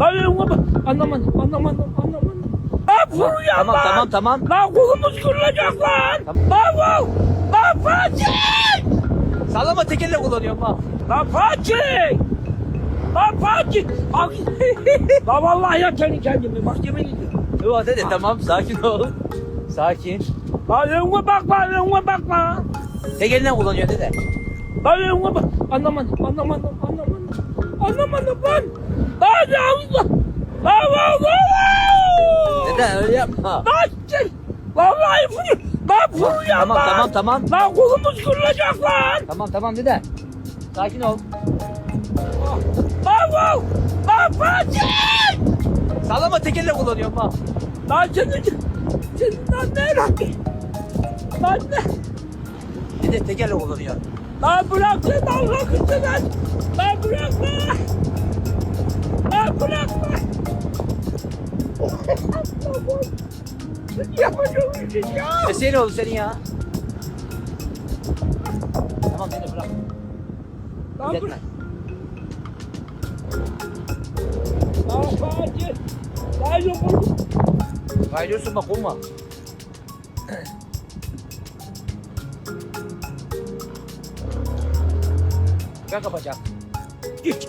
Lan önüme bak. Anlamadım, anlamadım, anlamadım. Lan vuruyor Tamam lan. tamam tamam. Lan kolumuz kırılacak lan. Tamam. Lan vur. Lan Fatih. Sallama tekerle kullanıyorum bak. Lan Fatih. Lan Fatih. Lan vallahi ya kendi kendime mahkemeye gidiyorum. Yo dede tamam sakin ol. Sakin. Lan önüme bak lan önüme bak lan. Tekerle kullanıyor dede. Lan önüme bak. Anlamadım, anlamadım, anlamadım. Anlamadım lan. Ya Allah. Lan lan. Dede öyle yapma. Lan çek. Vallahi vuruyor. Lan vuruyor Tamam lan. tamam tamam. Lan kolumuz kırılacak lan. Tamam tamam dede. Sakin ol. Lan vur. Lan Fatih. Sallama tekerle kullanıyorum bak. Lan senin, senin lan ne lan? Lan ne? Dede tekerle kullanıyor. Lan bırak sen Allah'ın sen. Lan bırak lan. Lan Yapacağım bir şey ya. Sesleri oldu senin ya. Tamam dede bırak. Lan Fatih. Lan yok oğlum. Kaydıyorsun bak olma. Ben kapacağım. Git.